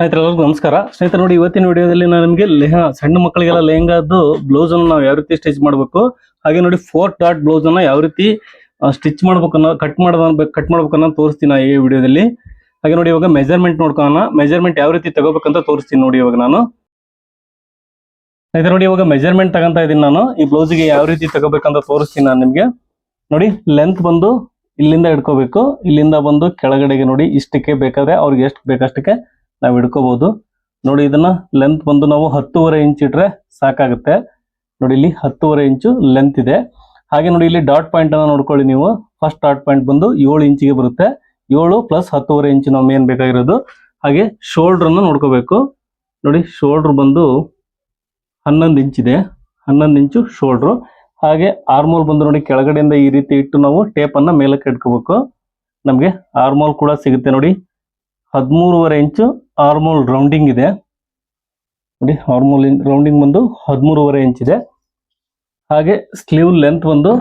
ಸ್ನೇಹಿತರೆ ಎಲ್ಲರಿಗೂ ನಮಸ್ಕಾರ. ಸ್ನೇಹಿತರೆ ನೋಡಿ, ಇವತ್ತಿನ ವಿಡಿಯೋದಲ್ಲಿ ನಾನು ನಿಮಗೆ ಲೆಹಾ, ಸಣ್ಣ ಮಕ್ಕಳಿಗೆಲ್ಲ ಲೆಹಂಗಾದ್ದು ಬ್ಲೌಸ್ ಅನ್ನು ನಾವು ಯಾವ ರೀತಿ ಸ್ಟಿಚ್ ಮಾಡಬೇಕು, ಹಾಗೆ ನೋಡಿ ಫೋರ್ ಡಾಟ್ ಬ್ಲೌಸ್ ಅನ್ನ ಯಾವ ರೀತಿ ಸ್ಟಿಚ್ ಮಾಡ್ಬೇಕು ಅನ್ನೋ ಕಟ್ ಮಾಡೋದು ಕಟ್ ಮಾಡ್ಬೇಕು ಅನ್ನೋ ತೋರಿಸ್ತೀನಿ ಈ ವಿಡಿಯೋದಲ್ಲಿ. ಹಾಗೆ ನೋಡಿ, ಇವಾಗ ಮೆಜರ್ಮೆಂಟ್ ನೋಡ್ಕೋಣ ಮೆಜರ್ಮೆಂಟ್ ಯಾವ ರೀತಿ ತಗೋಬೇಕಂತ ತೋರಿಸ್ತೀನಿ ನೋಡಿ ಇವಾಗ ನಾನು. ಸ್ನೇಹಿತರೆ ನೋಡಿ, ಇವಾಗ ಮೆಜರ್ಮೆಂಟ್ ತಗೊಂತ ಇದ್ದೀನಿ ನಾನು. ಈ ಬ್ಲೌಸ್ಗೆ ಯಾವ ರೀತಿ ತಗೋಬೇಕಂತ ತೋರಿಸ್ತೀನಿ ನಾನು ನಿಮಗೆ. ನೋಡಿ ಲೆಂತ್ ಬಂದು ಇಲ್ಲಿಂದ ಇಟ್ಕೋಬೇಕು ಇಲ್ಲಿಂದ ಬಂದು ಕೆಳಗಡೆಗೆ ನೋಡಿ, ಇಷ್ಟಕ್ಕೆ ಬೇಕಾದ್ರೆ ಅವ್ರಿಗೆ ಎಷ್ಟು ಬೇಕಷ್ಟಕ್ಕೆ ನಾವು ಹಿಡ್ಕೋಬಹುದು ನೋಡಿ ಇದನ್ನ ಲೆಂತ್ ಬಂದು ನಾವು ಹತ್ತೂವರೆ ಇಂಚ್ ಇಟ್ರೆ ಸಾಕಾಗುತ್ತೆ. ನೋಡಿ ಇಲ್ಲಿ ಹತ್ತೂವರೆ ಇಂಚು ಲೆಂತ್ ಇದೆ. ಹಾಗೆ ನೋಡಿ ಇಲ್ಲಿ ಡಾಟ್ ಪಾಯಿಂಟ್ ಅನ್ನ ನೋಡ್ಕೊಳ್ಳಿ ನೀವು. ಫಸ್ಟ್ ಡಾಟ್ ಪಾಯಿಂಟ್ ಬಂದು ಏಳು ಇಂಚಿಗೆ ಬರುತ್ತೆ. ಏಳು ಪ್ಲಸ್ ಹತ್ತೂವರೆ ಇಂಚ್ ನಾವು ಮೇನ್ ಬೇಕಾಗಿರೋದು. ಹಾಗೆ ಶೋಲ್ಡರ್ ಅನ್ನು ನೋಡ್ಕೋಬೇಕು. ನೋಡಿ ಶೋಲ್ಡರ್ ಬಂದು ಹನ್ನೊಂದು ಇಂಚ್ ಇದೆ. ಹನ್ನೊಂದು ಇಂಚು ಶೋಲ್ಡ್ರು ಹಾಗೆ ಆರ್ಮೋಲ್ ಬಂದು ನೋಡಿ ಕೆಳಗಡೆಯಿಂದ ಈ ರೀತಿ ಇಟ್ಟು ನಾವು ಟೇಪ್ ಅನ್ನ ಮೇಲಕ್ಕೆ ಇಟ್ಕೋಬೇಕು. ನಮಗೆ ಆರ್ಮೋಲ್ ಕೂಡ ಸಿಗುತ್ತೆ ನೋಡಿ. ಹದಿಮೂರುವರೆ ಇಂಚು ಆರ್ಮೋಲ್ ರೌಂಡಿಂಗ್ ಇದೆ. ನೋಡಿ, ಆರ್ಮೋಲ್ ರೌಂಡಿಂಗ್ ಬಂದು ಹದಿಮೂರುವರೆ ಇಂಚ್ ಇದೆ. ಹಾಗೆ ಸ್ಲೀವ್ ಲೆಂತ್ ಬಂದು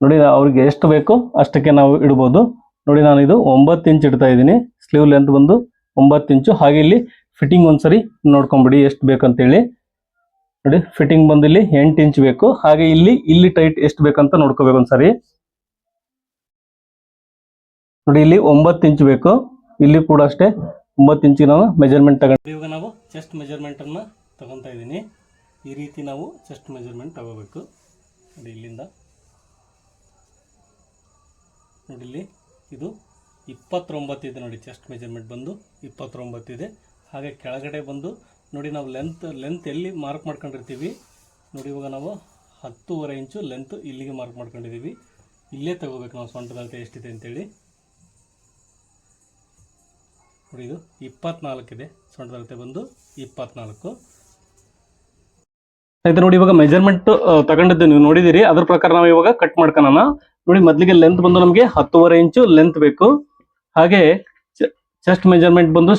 ನೋಡಿ, ಅವ್ರಿಗೆ ಎಷ್ಟು ಬೇಕು ಅಷ್ಟಕ್ಕೆ ನಾವು ಇಡ್ಬೋದು. ನೋಡಿ, ನಾನು ಇದು ಒಂಬತ್ತು ಇಂಚ್ ಇಡ್ತಾ ಇದ್ದೀನಿ. ಸ್ಲೀವ್ ಲೆಂತ್ ಬಂದು ಒಂಬತ್ತು ಇಂಚು ಹಾಗೆ ಇಲ್ಲಿ ಫಿಟ್ಟಿಂಗ್ ಒಂದ್ಸರಿ ನೋಡ್ಕೊಂಬಿಡಿ ಎಷ್ಟು ಬೇಕಂತೇಳಿ. ನೋಡಿ ಫಿಟ್ಟಿಂಗ್ ಬಂದು ಇಲ್ಲಿ ಎಂಟು ಇಂಚ್ ಬೇಕು. ಹಾಗೆ ಇಲ್ಲಿ ಇಲ್ಲಿ ಟೈಟ್ ಎಷ್ಟು ಬೇಕಂತ ನೋಡ್ಕೋಬೇಕು ಒಂದ್ಸರಿ. ನೋಡಿ, ಇಲ್ಲಿ ಒಂಬತ್ತು ಇಂಚ್ ಬೇಕು. ಇಲ್ಲಿ ಕೂಡ ಅಷ್ಟೇ ಒಂಬತ್ತು ಇಂಚಿಗೆ ನಾವು ಮೆಜರ್ಮೆಂಟ್ ತಗೊಂಡು ಇವಾಗ ನಾವು ಚೆಸ್ಟ್ ಮೆಜರ್ಮೆಂಟನ್ನು ತಗೊಂತಾ ಇದ್ದೀನಿ. ಈ ರೀತಿ ನಾವು ಚೆಸ್ಟ್ ಮೆಜರ್ಮೆಂಟ್ ತಗೋಬೇಕು. ನೋಡಿ, ಇಲ್ಲಿಂದ. ನೋಡಿ, ಇಲ್ಲಿ ಇದು ಇಪ್ಪತ್ತೊಂಬತ್ತು ಇದೆ ನೋಡಿ ಚೆಸ್ಟ್ ಮೆಜರ್ಮೆಂಟ್ ಬಂದು ಇಪ್ಪತ್ತೊಂಬತ್ತು ಇದೆ. ಹಾಗೆ ಕೆಳಗಡೆ ಬಂದು ನೋಡಿ, ನಾವು ಲೆಂತ್ ಲೆಂತ್ ಎಲ್ಲಿ ಮಾರ್ಕ್ ಮಾಡ್ಕೊಂಡಿರ್ತೀವಿ? ನೋಡಿ, ಇವಾಗ ನಾವು ಹತ್ತೂವರೆ ಇಂಚು ಲೆಂತ್ ಇಲ್ಲಿಗೆ ಮಾರ್ಕ್ ಮಾಡ್ಕೊಂಡಿದ್ದೀವಿ. ಇಲ್ಲೇ ತಗೋಬೇಕು ನಾವು ಸೊಂಟದ ಎಷ್ಟಿದೆ ಅಂತೇಳಿ. ನೋಡಿ, ಇದು ಇಪ್ಪತ್ನಾಲ್ಕಿದೆ ಸೊಂಟದ ಅಳತೆ ಬಂದು ಇಪ್ಪತ್ನಾಲ್ಕು. ಆಯ್ತು ನೋಡಿ, ಇವಾಗ ಮೆಜರ್ಮೆಂಟ್ ತಗೊಂಡಿದ್ದು ನೀವು ನೋಡಿದಿರಿ ಅದ್ರ ಪ್ರಕಾರ ನಾವು ಇವಾಗ ಕಟ್ ಮಾಡ್ಕೊಳ್ಳೋಣ ನೋಡಿ, ಮೊದಲಿಗೆ ಲೆಂತ್ ಬಂದು ನಮಗೆ ಹತ್ತುವರೆ ಇಂಚು ಲೆಂತ್ ಬೇಕು. ಹಾಗೆ ಚೆಸ್ಟ್ ಮೆಜರ್ಮೆಂಟ್ ಬಂದು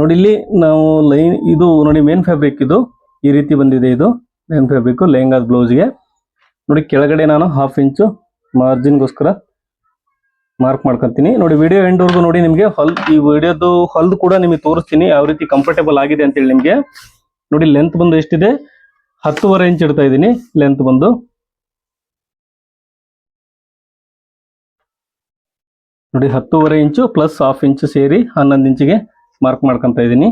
ನೋಡಿ, ಇಲ್ಲಿ ನಾವು ಲೈನ್, ಇದು ನೋಡಿ ಮೇನ್ ಫ್ಯಾಬ್ರಿಕ್ ಇದು. ಈ ರೀತಿ ಬಂದಿದೆ ಇದು. ಮೇನ್ ಫ್ಯಾಬ್ರಿಕ್ ಲೆಹಂಗಾದ ಬ್ಲೌಸ್ಗೆ ನೋಡಿ, ಕೆಳಗಡೆ ನಾನು ಹಾಫ್ ಇಂಚು ಮಾರ್ಜಿನ್ಗೋಸ್ಕರ ಮಾರ್ಕ್ ಮಾಡ್ಕೊಂತೀನಿ. ನೋಡಿ ವಿಡಿಯೋ ಎಂಡ್ವರೆಗೂ ನೋಡಿ ನಿಮಗೆ ಹೊಲ್, ಈ ವಿಡಿಯೋದು ಹೊಲ್ದು ಕೂಡ ನಿಮಗೆ ತೋರಿಸ್ತೀನಿ. ಯಾವ ರೀತಿ ಕಂಫರ್ಟೇಬಲ್ ಆಗಿದೆ ಅಂತೇಳಿ ನಿಮಗೆ. ನೋಡಿ ಲೆಂತ್ ಬಂದು ಎಷ್ಟಿದೆ? ಹತ್ತುವರೆ ಇಂಚ್ ಇಡ್ತಾ ಇದ್ದೀನಿ ಲೆಂತ್ ಬಂದು. ನೋಡಿ, ಹತ್ತೂವರೆ ಇಂಚು ಪ್ಲಸ್ ಹಾಫ್ ಇಂಚು ಸೇರಿ ಹನ್ನೊಂದು ಇಂಚಿಗೆ ಮಾರ್ಕ್ ಮಾಡ್ಕೊಂತ ಇದ್ದೀನಿ.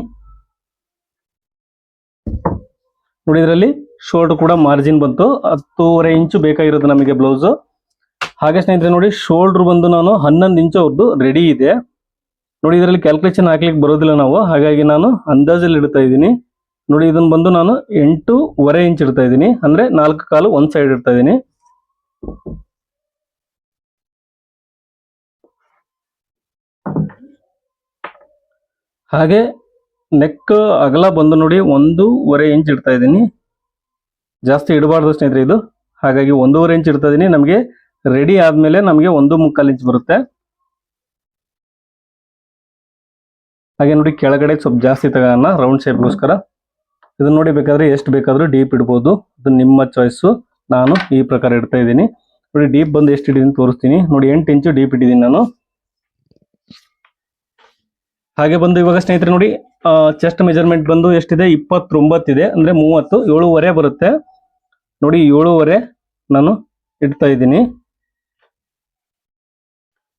ನೋಡಿ, ಇದರಲ್ಲಿ ಶೋಲ್ಡರ್ ಕೂಡ ಮಾರ್ಜಿನ್ ಬಂತು. ಹತ್ತುವರೆ ಇಂಚು ಬೇಕಾಗಿರೋದು ನಮಗೆ ಬ್ಲೌಸ್ ಹಾಗೆ ಸ್ನೇಹಿತರೆ ನೋಡಿ ಶೋಲ್ಡರ್ ಬಂದು ನಾನು ಹನ್ನೊಂದು ಇಂಚು ಅವ್ರದ್ದು ರೆಡಿ ಇದೆ. ನೋಡಿ, ಇದರಲ್ಲಿ ಕ್ಯಾಲ್ಕುಲೇಷನ್ ಹಾಕ್ಲಿಕ್ಕೆ ಬರೋದಿಲ್ಲ ನಾವು. ಹಾಗಾಗಿ ನಾನು ಅಂದಾಜಲ್ಲಿ ಇಡ್ತಾ ಇದ್ದೀನಿ. ನೋಡಿ ಇದನ್ನ ಬಂದು ನಾನು ಎಂಟೂವರೆ ಇಂಚ್ ಇಡ್ತಾ ಇದ್ದೀನಿ. ಅಂದ್ರೆ ನಾಲ್ಕು ಕಾಲು ಒಂದ್ ಸೈಡ್ ಇಡ್ತಾ ಇದ್ದೀನಿ. ಹಾಗೆ ನೆಕ್ ಅಗಲ ಬಂದು ನೋಡಿ ಒಂದೂವರೆ ಇಂಚ್ ಇಡ್ತಾ ಇದ್ದೀನಿ. ಜಾಸ್ತಿ ಇಡಬಾರ್ದು ಸ್ನೇಹಿತರೆ ಇದು. ಹಾಗಾಗಿ ಒಂದೂವರೆ ಇಂಚ್ ಇಡ್ತಾ ಇದ್ದೀನಿ. ನಮಗೆ ರೆಡಿ ಆದ್ಮೇಲೆ ನಮಗೆ ಒಂದು ಮುಕ್ಕಾಲು ಇಂಚ್ ಬರುತ್ತೆ. ಹಾಗೆ ನೋಡಿ ಕೆಳಗಡೆ ಸ್ವಲ್ಪ ಜಾಸ್ತಿ ತಗೋಣ ರೌಂಡ್ ಶೇಪ್ಗೋಸ್ಕರ ಇದನ್ನ ನೋಡಿ ಬೇಕಾದ್ರೆ ಎಷ್ಟು ಬೇಕಾದ್ರೂ ಡೀಪ್ ಇಡ್ಬೋದು. ಅದು ನಿಮ್ಮ ಚಾಯ್ಸು ನಾನು ಈ ಪ್ರಕಾರ ಇಡ್ತಾ ಇದ್ದೀನಿ. ನೋಡಿ ಡೀಪ್ ಬಂದು ಎಷ್ಟು ಇಟ್ಟಿದ್ದೀನಿ ತೋರಿಸ್ತೀನಿ. ನೋಡಿ ಎಂಟು ಇಂಚು ಡೀಪ್ ಇಟ್ಟಿದ್ದೀನಿ ನಾನು. ಹಾಗೆ ಬಂದು ಇವಾಗ ಸ್ನೇಹಿತರೆ ನೋಡಿ ಚೆಸ್ಟ್ ಮೆಜರ್ಮೆಂಟ್ ಬಂದು ಎಷ್ಟಿದೆ? ಇಪ್ಪತ್ತೊಂಬತ್ತಿದೆ ಅಂದ್ರೆ ಮೂವತ್ತು, ಏಳುವರೆ ಬರುತ್ತೆ. ನೋಡಿ ಏಳುವರೆ ನಾನು ಇಡ್ತಾ ಇದ್ದೀನಿ.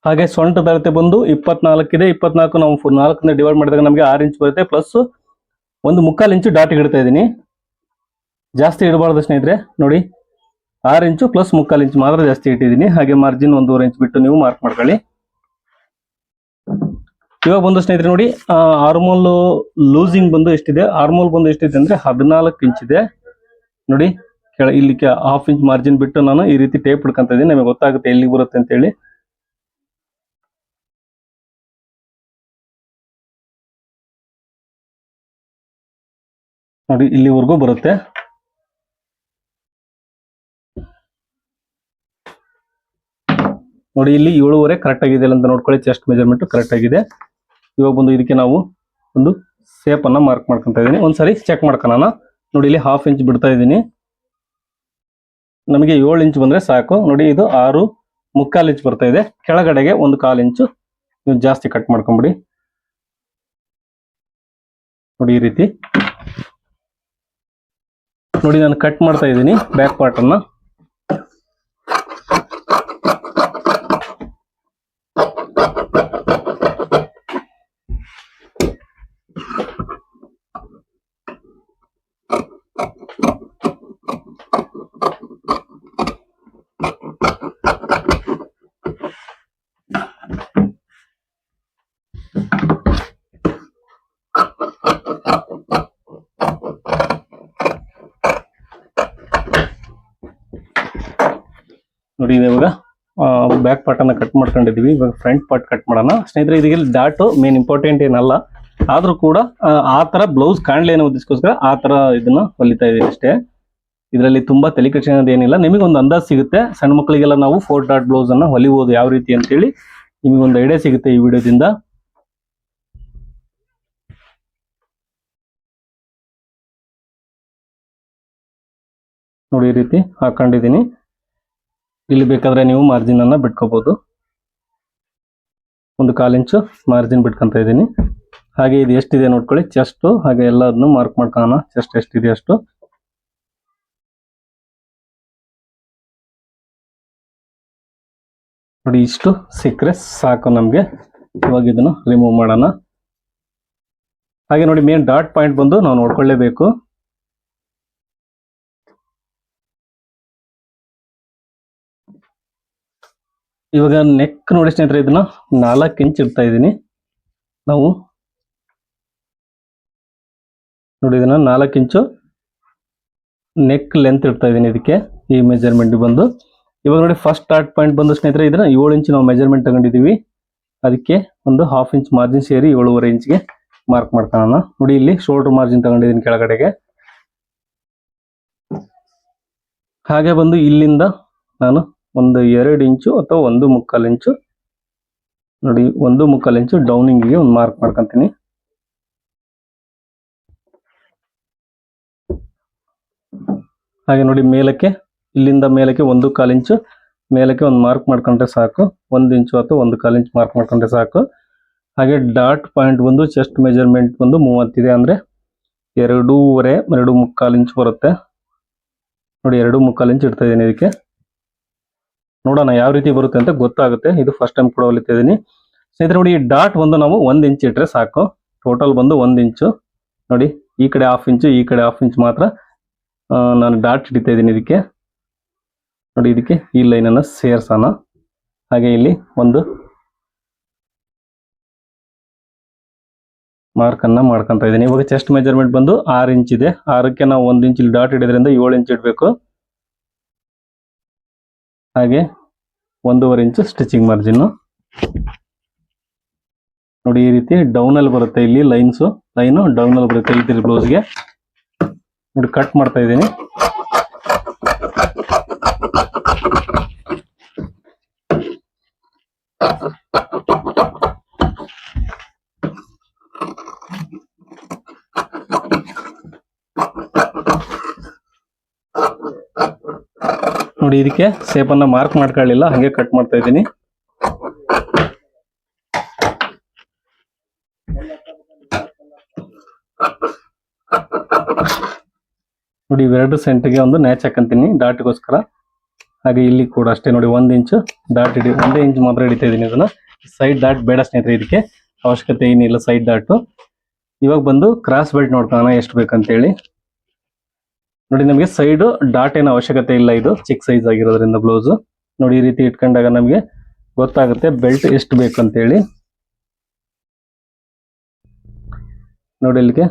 ಹಾಗೆ ಸೊಂಟ ಬರುತ್ತೆ ಬಂದು ಇಪ್ಪತ್ನಾಲ್ಕಿದೆ, ಇಪ್ಪತ್ನಾಲ್ಕು ನಾವು ನಾಲ್ಕರಿಂದ ಡಿವೈಡ್ ಮಾಡಿದಾಗ ನಮಗೆ ಆರು ಇಂಚ್ ಬರುತ್ತೆ. ಪ್ಲಸ್ ಒಂದು ಮುಕ್ಕಾಲು ಇಂಚು ಡಾಟ್ ಇಡ್ತಾ ಇದ್ದೀನಿ. ಜಾಸ್ತಿ ಇಡಬಾರ್ದು ಸ್ನೇಹಿತರೆ, ನೋಡಿ. ಆರು ಇಂಚು ಪ್ಲಸ್ ಮುಕ್ಕಾಲು ಇಂಚು ಮಾತ್ರ ಜಾಸ್ತಿ ಇಟ್ಟಿದ್ದೀನಿ. ಹಾಗೆ ಮಾರ್ಜಿನ್ ಒಂದೂವರೆ ಇಂಚ್ ಬಿಟ್ಟು ನೀವು ಮಾರ್ಕ್ ಮಾಡ್ಕೊಳ್ಳಿ. ಇವಾಗ ಬಂದು ಸ್ನೇಹಿತರೆ, ನೋಡಿ ಆರ್ಮೋಲ್ ಲೂಸಿಂಗ್ ಬಂದು ಎಷ್ಟಿದೆ? ಆರ್ಮೋಲ್ ಬಂದು ಎಷ್ಟಿದೆ ಅಂದ್ರೆ ಹದಿನಾಲ್ಕು ಇಂಚ್ ಇದೆ. ನೋಡಿ ಇಲ್ಲಿ ಹಾಫ್ ಇಂಚ್ ಮಾರ್ಜಿನ್ ಬಿಟ್ಟು ನಾನು ಈ ರೀತಿ ಟೇಪ್ ಹಿಡ್ಕೊಂತ ಇದ್ದೀನಿ. ನಮಗೆ ಗೊತ್ತಾಗುತ್ತೆ ಎಲ್ಲಿಗೆ ಬರುತ್ತೆ ಅಂತ ನೋಡಿ, ಇಲ್ಲಿವರೆಗೂ ಬರುತ್ತೆ. ನೋಡಿ, ಇಲ್ಲಿ ಏಳುವರೆ ಕರೆಕ್ಟ್ ಆಗಿದೆ ಅಂತ ನೋಡ್ಕೊಳ್ಳಿ. ಚೆಸ್ಟ್ ಮೆಜರ್ಮೆಂಟ್ ಕರೆಕ್ಟ್ ಆಗಿದೆ. ಇವಾಗ ಬಂದು ಇದಕ್ಕೆ ನಾವು ಒಂದು ಸೇಪ್ ಅನ್ನ ಮಾರ್ಕ್ ಮಾಡ್ಕೊಂತ ಇದ್ದೀನಿ. ಒಂದ್ಸರಿ ಚೆಕ್ ಮಾಡ್ಕೊಳ್ಳೋಣ ನೋಡಿ, ಇಲ್ಲಿ ಹಾಫ್ ಇಂಚ್ ಬಿಡ್ತಾ ಇದ್ದೀನಿ. ನಮಗೆ ಏಳು ಇಂಚ್ ಬಂದ್ರೆ ಸಾಕು. ನೋಡಿ, ಇದು ಆರು ಮುಕ್ಕಾಲು ಇಂಚ್ ಬರ್ತಾ ಇದೆ. ಕೆಳಗಡೆಗೆ ಒಂದು ಕಾಲು ಇಂಚು ನೀವು ಜಾಸ್ತಿ ಕಟ್ ಮಾಡ್ಕೊಂಬಿಡಿ. ನೋಡಿ, ಈ ರೀತಿ. ನೋಡಿ ನಾನು ಕಟ್ ಮಾಡ್ತಾ ಇದ್ದೀನಿ ಬ್ಯಾಕ್ ಪಾರ್ಟ್ ಅನ್ನ ನೋಡಿ ಇವಾಗ. ಬ್ಯಾಕ್ ಪಾರ್ಟ್ ಅನ್ನ ಕಟ್ ಮಾಡ್ಕೊಂಡಿದೀವಿ. ಇವಾಗ ಫ್ರಂಟ್ ಪಾರ್ಟ್ ಕಟ್ ಮಾಡೋಣ. ಸ್ನೇಹಿತರೆ ಇದಕ್ಕೆ ಡಾಟ್ ಮೇನ್ ಇಂಪಾರ್ಟೆಂಟ್ ಏನಲ್ಲ. ಆದ್ರೂ ಕೂಡ ಆ, ತರ ಬ್ಲೌಸ್ ಕಾಣ್ಲಿ ಅನ್ನೋ ಉದ್ದೇಶಕ್ಕೋಸ್ಕರ ಆ ತರ ಇದನ್ನ ಹೊಲಿತಾ ಇದ್ದೀವಿ ಅಷ್ಟೇ. ಇದರಲ್ಲಿ ತುಂಬಾ ತಲೆ ಏನಿಲ್ಲ. ನಿಮಗೆ ಒಂದು ಅಂದಾಜು ಸಿಗುತ್ತೆ. ಸಣ್ಣ ಮಕ್ಕಳಿಗೆಲ್ಲ ನಾವು ಫೋರ್ ಡಾಟ್ ಬ್ಲೌಸ್ ಅನ್ನ ಹೊಲಿಬಹುದು ಯಾವ ರೀತಿ ಅಂತ ಹೇಳಿ ನಿಮಗೆ ಒಂದು ಐಡಿಯಾ ಸಿಗುತ್ತೆ ಈ ವಿಡಿಯೋದಿಂದ. ನೋಡಿ ಈ ರೀತಿ ಹಾಕೊಂಡಿದೀನಿ ಇಲ್ಲಿ ಬೇಕಾದ್ರೆ ನೀವು ಮಾರ್ಜಿನ್ ಅನ್ನ ಬಿಟ್ಕೋಬಹುದು ಒಂದು ಕಾಲು ಇಂಚು ಮಾರ್ಜಿನ್ ಬಿಟ್ಕೊಂತ ಇದ್ದೀನಿ. ಹಾಗೆ ಇದು ಎಷ್ಟಿದೆ ನೋಡ್ಕೊಳ್ಳಿ. ಚೆಸ್ಟ್ ಹಾಗೆ ಎಲ್ಲದನ್ನು ಮಾರ್ಕ್ ಮಾಡ್ಕೊಳ್ಳೋಣ. ಚೆಸ್ಟ್ ಎಷ್ಟಿದೆ ಅಷ್ಟು. ನೋಡಿ, ಇಷ್ಟು ಸಿಕ್ಕರೆ ಸಾಕು ನಮಗೆ. ಇವಾಗ ಇದನ್ನು ರಿಮೂವ್ ಮಾಡೋಣ. ಹಾಗೆ ನೋಡಿ ಮೇನ್ ಡಾಟ್ ಪಾಯಿಂಟ್ ಬಂದು ನಾವು ನೋಡ್ಕೊಳ್ಳೇಬೇಕು. ಇವಾಗ ನೆಕ್ ನೋಡಿ ಸ್ನೇಹಿತರೆ, ಇದನ್ನ ನಾಲ್ಕು ಇಂಚ್ ಇಡ್ತಾ ಇದ್ದೀನಿ. ನಾವು ನೋಡಿ ಇದನ್ನ ನಾಲ್ಕು ಇಂಚು ನೆಕ್ ಲೆಂತ್ ಇಡ್ತಾ ಇದ್ದೀನಿ ಇದಕ್ಕೆ, ಈ ಮೆಜರ್ಮೆಂಟ್ ಬಂದು. ಇವಾಗ ನೋಡಿ ಫಸ್ಟ್ ಸ್ಟಾರ್ಟ್ ಪಾಯಿಂಟ್ ಬಂದು ಸ್ನೇಹಿತರೆ, ಇದನ್ನ ಏಳು ಇಂಚ್ ನಾವು ಮೆಜರ್ಮೆಂಟ್ ತಗೊಂಡಿದೀವಿ ಅದಕ್ಕೆ ಒಂದು ಹಾಫ್ ಇಂಚ್ ಮಾರ್ಜಿನ್ ಸೇರಿ ಏಳುವರೆ ಇಂಚ್ಗೆ ಮಾರ್ಕ್ ಮಾಡ್ಕೊಳ್ಳೋಣ. ನೋಡಿ ಇಲ್ಲಿ ಶೋಲ್ಡರ್ ಮಾರ್ಜಿನ್ ತಗೊಂಡಿದ್ದೀನಿ ಕೆಳಗಡೆಗೆ. ಹಾಗೆ ಬಂದು ಇಲ್ಲಿಂದ ನಾನು ಒಂದು ಎರಡು ಇಂಚು ಅಥವಾ ಒಂದು ಮುಕ್ಕಾಲು ಇಂಚು. ನೋಡಿ, ಒಂದು ಮುಕ್ಕಾಲು ಇಂಚು ಡೌನಿಂಗಿಗೆ ಒಂದು ಮಾರ್ಕ್ ಮಾಡ್ಕೊಂತೀನಿ. ಹಾಗೆ ನೋಡಿ, ಮೇಲಕ್ಕೆ, ಇಲ್ಲಿಂದ ಮೇಲಕ್ಕೆ ಒಂದು ಕಾಲು ಇಂಚು, ಮೇಲಕ್ಕೆ ಒಂದು ಮಾರ್ಕ್ ಮಾಡ್ಕೊಂಡ್ರೆ ಸಾಕು. ಒಂದು ಇಂಚು ಅಥವಾ ಒಂದು ಕಾಲು ಇಂಚು ಮಾರ್ಕ್ ಮಾಡ್ಕೊಂಡ್ರೆ ಸಾಕು. ಹಾಗೆ ಡಾಟ್ ಪಾಯಿಂಟ್ ಬಂದು, ಚೆಸ್ಟ್ ಮೆಜರ್ಮೆಂಟ್ ಬಂದು ಮೂವತ್ತಿದೆ ಅಂದ್ರೆ ಎರಡೂವರೆ, ಎರಡು ಮುಕ್ಕಾಲು ಇಂಚು ಬರುತ್ತೆ. ನೋಡಿ, ಎರಡು ಮುಕ್ಕಾಲು ಇಂಚು ಇಡ್ತಾ ಇದ್ದೀನಿ ಇದಕ್ಕೆ. ನೋಡೋಣ ಯಾವ ರೀತಿ ಬರುತ್ತೆ ಅಂತ ಗೊತ್ತಾಗುತ್ತೆ. ಇದು ಫಸ್ಟ್ ಟೈಮ್ ಕೂಡ ಹೊಲಿತಾ ಇದ್ದೀನಿ. ಸ್ನೇಹಿತರೆ ನೋಡಿ, ಈ ಡಾಟ್ ಒಂದು ನಾವು ಒಂದು ಇಂಚ್ ಇಟ್ಟರೆ ಸಾಕು. ಟೋಟಲ್ ಬಂದು ಒಂದು ಇಂಚು ನೋಡಿ, ಈ ಕಡೆ ಹಾಫ್ ಇಂಚು ಈ ಕಡೆ ಹಾಫ್ ಇಂಚ್ ಮಾತ್ರ ನಾನು ಡಾಟ್ ಹಿಡಿತಾ ಇದ್ದೀನಿ ಇದಕ್ಕೆ. ನೋಡಿ, ಇದಕ್ಕೆ ಈ ಲೈನನ್ನು ಸೇರ್ಸೋಣ. ಹಾಗೆ ಇಲ್ಲಿ ಒಂದು ಮಾರ್ಕನ್ನು ಮಾಡ್ಕೊತಾ ಇದ್ದೀನಿ. ಇವಾಗ ಚೆಸ್ಟ್ ಮೆಜರ್ಮೆಂಟ್ ಬಂದು ಆರು ಇಂಚ್ ಇದೆ. ಆರಕ್ಕೆ ನಾವು ಒಂದು ಇಂಚ್ ಇಲ್ಲಿ ಡಾಟ್ ಹಿಡಿದ್ರಿಂದ ಏಳು ಇಂಚ್ ಇಡಬೇಕು. ಹಾಗೆ ಒಂದೂವರೆ ಇಂಚು ಸ್ಟಿಚಿಂಗ್ ಮಾರ್ಜಿನ್ ನೋಡಿ ಈ ರೀತಿ ಡೌನ್ ಅಲ್ಲಿ ಬರುತ್ತೆ ಇಲ್ಲಿ ಲೈನ್ಸ್ ಲೈನ್ ಡೌನ್ ಅಲ್ಲಿ ಬರುತ್ತೆ ಈ ಬ್ಲೌಸ್ಗೆ ನೋಡಿ ಕಟ್ ಮಾಡ್ತಾ ಇದ್ದೀನಿ. ನೋಡಿ ಇದಕ್ಕೆ ಸೇಪನ್ನು ಮಾರ್ಕ್ ಮಾಡ್ಕೊಳ್ಳಿಲ್ಲ, ಹಾಗೆ ಕಟ್ ಮಾಡ್ತಾ ಇದ್ದೀನಿ. ನೋಡಿ ಇವೆರಡು ಸೆಂಟ್ಗೆ ಒಂದು ನ್ಯಾಚ್ ಹಾಕಂತೀನಿ ಡಾಟ್ಗೋಸ್ಕರ ಹಾಗೆ ಇಲ್ಲಿ ಕೂಡ ಅಷ್ಟೇ ನೋಡಿ, ಒಂದು ಇಂಚು ಡಾಟ್ ಹಿಡಿ ಒಂದೇ ಇಂಚ್ ಮಾತ್ರ ಹಿಡಿತಾ ಇದ್ದೀನಿ ಇದನ್ನ. ಸೈಡ್ ಡಾಟ್ ಬೇಡ ಸ್ನೇಹಿತರೆ ಇದಕ್ಕೆ, ಅವಶ್ಯಕತೆ ಏನಿಲ್ಲ ಸೈಡ್ ಡಾಟು ಇವಾಗ ಬಂದು ಕ್ರಾಸ್ ಬೆಲ್ಟ್ ನೋಡ್ಕೊಳ್ಳೋಣ, ಎಷ್ಟು ಬೇಕಂತೇಳಿ. ನೋಡಿ, ನಮಗೆ ಸೈಡ್ ಡಾಟ್ ಏನು ಅವಶ್ಯಕತೆ ಇಲ್ಲ ಇದು. ಚಿಕ್ಕ ಸೈಜ್ ಆಗಿರೋದ್ರಿಂದ ಬ್ಲೌಸ್ ನೋಡಿ, ಈ ರೀತಿ ಇಟ್ಕೊಂಡಾಗ ನಮಗೆ ಗೊತ್ತಾಗುತ್ತೆ ಬೆಲ್ಟ್ ಎಷ್ಟು ಬೇಕು ಅಂತೇಳಿ ನೋಡಿ, ಇಲ್ಲಿಗೆ.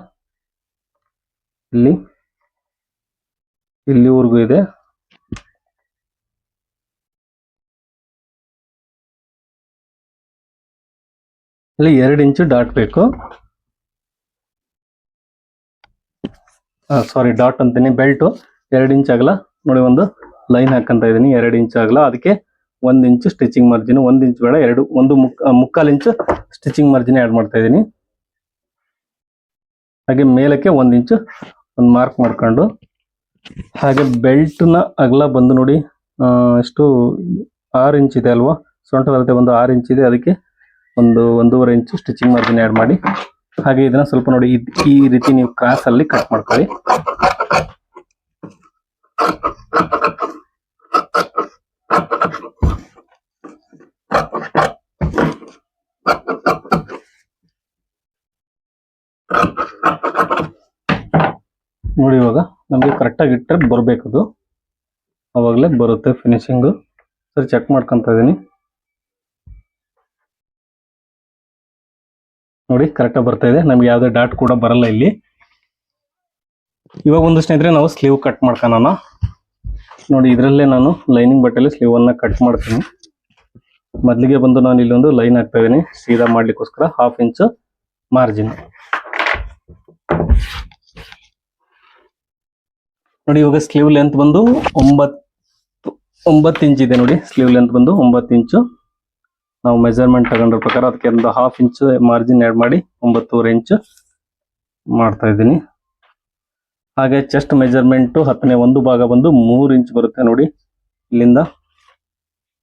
ಇಲ್ಲಿ. ಇಲ್ಲಿವರೆಗೂ ಇದೆ. ಇಲ್ಲಿ ಎರಡು ಇಂಚು ಡಾಟ್ ಬೇಕು. ಸಾರಿ ಡಾಟ್ ಅಂತೀನಿ. ಬೆಲ್ಟು ಎರಡು ಇಂಚ್ ಆಗಲ್ಲ ನೋಡಿ ಒಂದು ಲೈನ್ ಹಾಕಂತ ಇದ್ದೀನಿ. ಎರಡು ಇಂಚ್ ಆಗಲ್ಲ ಅದಕ್ಕೆ ಒಂದು ಇಂಚು ಸ್ಟಿಚಿಂಗ್ ಮಾರ್ಜಿನ್ ಒಂದು ಇಂಚ್ ಬೇಡ, ಎರಡು, ಒಂದು ಮುಕ್ ಮುಕ್ಕಾಲು ಇಂಚು ಸ್ಟಿಚಿಂಗ್ ಮಾರ್ಜಿನ್ ಆಡ್ ಮಾಡ್ತಾ ಇದ್ದೀನಿ. ಹಾಗೆ ಮೇಲಕ್ಕೆ ಒಂದು ಇಂಚು ಒಂದು ಮಾರ್ಕ್ ಮಾಡ್ಕೊಂಡು. ಹಾಗೆ ಬೆಲ್ಟ್ನ ಅಗಲ ಬಂದು ನೋಡಿ ಎಷ್ಟು ಆರು ಇಂಚ್ ಇದೆ ಅಲ್ವಾ? ಸೊಂಟದ ಒಂದು ಆರು ಇಂಚ್ ಇದೆ. ಅದಕ್ಕೆ ಒಂದು, ಒಂದೂವರೆ ಇಂಚು ಸ್ಟಿಚಿಂಗ್ ಮಾರ್ಜಿನ್ ಆ್ಯಡ್ ಮಾಡಿ. ಹಾಗೆ ಇದನ್ನ ಸ್ವಲ್ಪ ನೋಡಿ, ಈ ರೀತಿ ನೀವು ಕ್ರಾಸ್ ಅಲ್ಲಿ ಕಟ್ ಮಾಡ್ಕೊಳ್ಳಿ. ನೋಡಿ ಇವಾಗ, ನಮಗೆ ಕರೆಕ್ಟಾಗಿ ಇಟ್ಟರೆ ಬರಬೇಕದು. ಅವಾಗಲೇ ಬರುತ್ತೆ ಫಿನಿಶಿಂಗು ಸರಿ ಚೆಕ್ ಮಾಡ್ಕೊಂತ ಇದೀನಿ ನೋಡಿ ಕರೆಕ್ಟಾಗಿ ಬರ್ತಾ ಇದೆ. ನಮ್ಗೆ ಯಾವುದೇ ಡಾಟ್ ಕೂಡ ಬರಲ್ಲ ಇಲ್ಲಿ. ಇವಾಗ ಒಂದು ಸ್ನೇಹಿತರೆ ನಾವು ಸ್ಲೀವ್ ಕಟ್ ಮಾಡ್ಕೊಳ್ಳೋಣ ನೋಡಿ, ಇದರಲ್ಲೇ ನಾನು ಲೈನಿಂಗ್ ಬಟ್ಟೆಲಿ ಸ್ಲೀವ್ ಅನ್ನ ಕಟ್ ಮಾಡ್ತೀನಿ. ಮೊದಲಿಗೆ ಬಂದು ನಾನು ಇಲ್ಲೊಂದು ಲೈನ್ ಹಾಕ್ತಾ ಇದ್ದೀನಿ. ಸೀದಾ ಮಾಡ್ಲಿಕ್ಕೋಸ್ಕರ ಹಾಫ್ ಇಂಚ್ ಮಾರ್ಜಿನ್ ನೋಡಿ, ಇವಾಗ ಸ್ಲೀವ್ ಲೆಂತ್ ಬಂದು ಒಂಬತ್ತು ಒಂಬತ್ತು ಇಂಚ್ ಇದೆ ನೋಡಿ. ಸ್ಲೀವ್ ಲೆಂತ್ ಬಂದು ಒಂಬತ್ತು ಇಂಚು ನಾವು ಮೆಜರ್ಮೆಂಟ್ ತಗೊಂಡ್ರ ಪ್ರಕಾರ ಅದಕ್ಕೆ ಒಂದು ಹಾಫ್ ಇಂಚ್ ಮಾರ್ಜಿನ್ ಆ್ಯಡ್ ಮಾಡಿ ಒಂಬತ್ತೂವರೆ ಇಂಚ್ ಮಾಡ್ತಾ ಇದ್ದೀನಿ. ಹಾಗೆ ಚೆಸ್ಟ್ ಮೆಜರ್ಮೆಂಟು ಹತ್ತನೇ ಒಂದು ಭಾಗ ಬಂದು ಮೂರು ಇಂಚ್ ಬರುತ್ತೆ ನೋಡಿ. ಇಲ್ಲಿಂದ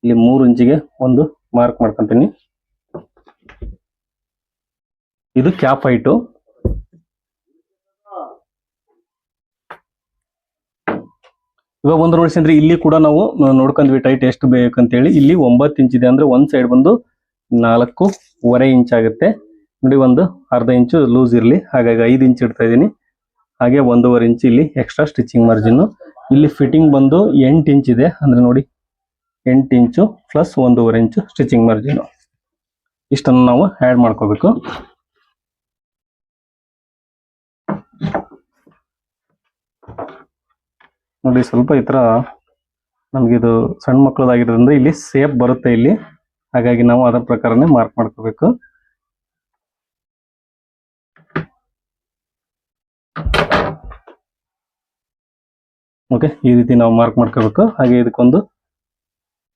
ಇಲ್ಲಿ ಮೂರು ಇಂಚಿಗೆ ಒಂದು ಮಾರ್ಕ್ ಮಾಡ್ಕೊತೀನಿ. ಇದು ಕ್ಯಾಪ್ ಹೈಟು ಇವಾಗ ಒಂದು ನೋಡಿ ಅಂದ್ರೆ ಇಲ್ಲಿ ಕೂಡ ನಾವು ನೋಡ್ಕೊಂಡ್ವಿ ಟೈಟ್ ಎಷ್ಟು ಬೇಕಂತೇಳಿ. ಇಲ್ಲಿ ಒಂಬತ್ತು ಇಂಚ್ ಇದೆ ಅಂದ್ರೆ ಒಂದ್ ಸೈಡ್ ಬಂದು ನಾಲ್ಕೂವರೆ ಇಂಚ್ ಆಗುತ್ತೆ. ನೋಡಿ, ಒಂದು ಅರ್ಧ ಇಂಚು ಲೂಸ್ ಇರಲಿ. ಹಾಗಾಗಿ ಐದು ಇಂಚ್ ಇಡ್ತಾ ಇದ್ದೀನಿ. ಹಾಗೆ ಒಂದೂವರೆ ಇಂಚ್ ಇಲ್ಲಿ ಎಕ್ಸ್ಟ್ರಾ ಸ್ಟಿಚಿಂಗ್ ಮಾರ್ಜಿನ್ ಇಲ್ಲಿ ಫಿಟ್ಟಿಂಗ್ ಬಂದು ಎಂಟು ಇಂಚ್ ಇದೆ. ಅಂದ್ರೆ ನೋಡಿ, ಎಂಟು ಇಂಚು ಪ್ಲಸ್ ಒಂದೂವರೆ ಇಂಚು ಸ್ಟಿಚಿಂಗ್ ಮಾರ್ಜಿನ್ ಇಷ್ಟನ್ನು ನಾವು ಆ್ಯಡ್ ಮಾಡ್ಕೋಬೇಕು. ನೋಡಿ, ಸ್ವಲ್ಪ ಈ ಥರ ನಮಗಿದು ಸಣ್ಣ ಮಕ್ಕಳದಾಗಿರೋದ್ರಿಂದ ಇಲ್ಲಿ ಸೇಫ್ ಬರುತ್ತೆ ಇಲ್ಲಿ. ಹಾಗಾಗಿ ನಾವು ಅದರ ಪ್ರಕಾರನೇ ಮಾರ್ಕ್ ಮಾಡ್ಕೋಬೇಕು. ಓಕೆ ಈ ರೀತಿ ನಾವು ಮಾರ್ಕ್ ಮಾಡ್ಕೋಬೇಕು. ಹಾಗೆ ಇದಕ್ಕೊಂದು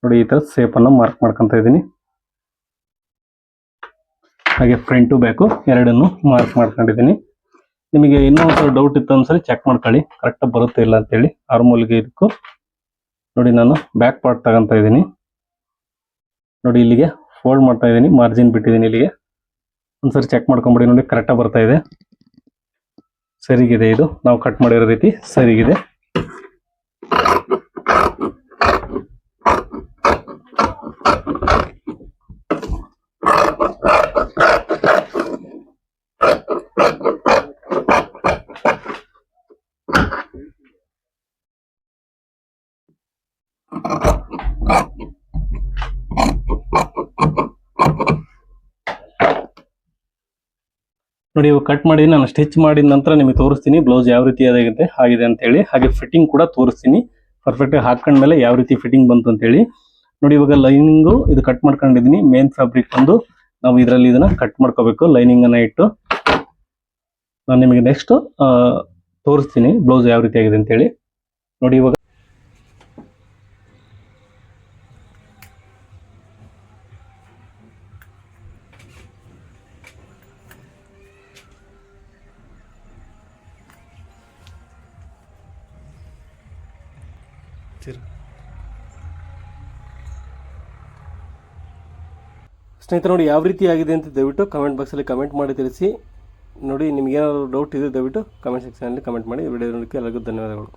ನೋಡಿ, ಈ ಥರ ಸೇಪನ್ನು ಮಾರ್ಕ್ ಮಾಡ್ಕೊಂತ ಇದ್ದೀನಿ. ಹಾಗೆ ಫ್ರಂಟು ಬ್ಯಾಕು ಎರಡನ್ನು ಮಾರ್ಕ್ ಮಾಡ್ಕೊಂಡಿದ್ದೀನಿ. ನಿಮಗೆ ಇನ್ನೂ ಒಂದು ಡೌಟ್ ಇತ್ತು ಒಂದ್ಸರಿ ಚೆಕ್ ಮಾಡ್ಕೊಳ್ಳಿ. ಕರೆಕ್ಟಾಗಿ ಬರುತ್ತೆ ಇಲ್ಲ ಅಂತೇಳಿ. ಆರ್ಮೋಲ್ಗೆ ಇದಕ್ಕೂ ನೋಡಿ ನಾನು ಬ್ಯಾಕ್ ಪಾರ್ಟ್ ತಗೊಂತ ಇದ್ದೀನಿ. ನೋಡಿ ಇಲ್ಲಿಗೆ ಫೋಲ್ಡ್ ಮಾಡ್ತಾ ಇದ್ದೀನಿ ಮಾರ್ಜಿನ್ ಬಿಟ್ಟಿದ್ದೀನಿ ಇಲ್ಲಿಗೆ. ಒಂದ್ಸರಿ ಚೆಕ್ ಮಾಡ್ಕೊಂಬಿಡಿ ನೋಡಿ ಕರೆಕ್ಟಾಗಿ ಬರ್ತಾ ಇದೆ. ಸರಿಗಿದೆ ಇದು. ನಾವು ಕಟ್ ಮಾಡಿರೋ ರೀತಿ ಸರಿಗಿದೆ. ನೋಡಿ ಇವಾಗ ಕಟ್ ಮಾಡಿ ನಾನು ಸ್ಟಿಚ್ ಮಾಡಿದ ನಂತರ ನಿಮಗೆ ತೋರಿಸ್ತೀನಿ ಬ್ಲೌಸ್ ಯಾವ ರೀತಿ ಆಗಿದೆ ಆಗಿದೆ ಅಂತ ಹೇಳಿ. ಹಾಗೆ ಫಿಟ್ಟಿಂಗ್ ಕೂಡ ತೋರಿಸ್ತೀನಿ. ಪರ್ಫೆಕ್ಟ್ ಆಗಿ ಹಾಕೊಂಡ್ಮೇಲೆ ಯಾವ ರೀತಿ ಫಿಟ್ಟಿಂಗ್ ಬಂತು ಅಂತ ಹೇಳಿ. ನೋಡಿ, ಇವಾಗ ಲೈನಿಂಗು ಇದು ಕಟ್ ಮಾಡ್ಕೊಂಡಿದ್ದೀನಿ ಮೇನ್ ಫ್ಯಾಬ್ರಿಕ್ ಬಂದು ನಾವು ಇದರಲ್ಲಿ ಇದನ್ನ ಕಟ್ ಮಾಡ್ಕೋಬೇಕು ಲೈನಿಂಗ್ ಅನ್ನ ಇಟ್ಟು. ನಾನು ನಿಮಗೆ ನೆಕ್ಸ್ಟ್ ತೋರಿಸ್ತೀನಿ ಬ್ಲೌಸ್ ಯಾವ ರೀತಿ ಆಗಿದೆ ಅಂತ ಹೇಳಿ. ನೋಡಿ, ಇವಾಗ ಸ್ನೇಹಿತರೆ, ನೋಡಿ ಯಾವ ರೀತಿ ಆಗಿದೆ ಅಂತ ದಯವಿಟ್ಟು ಕಮೆಂಟ್ ಬಾಕ್ಸಲ್ಲಿ ಕಮೆಂಟ್ ಮಾಡಿ ತಿಳಿಸಿ. ನೋಡಿ ನಿಮಗೆ ಏನಾದ್ರು ಡೌಟ್ ಇದೆ ದಯವಿಟ್ಟು ಕಮೆಂಟ್ ಸೆಕ್ಷನಲ್ಲಿ ಕಮೆಂಟ್ ಮಾಡಿ. ವಿಡಿಯೋ ನೋಡೋಕ್ಕೆ ಎಲ್ಲರಿಗೂ ಧನ್ಯವಾದಗಳು.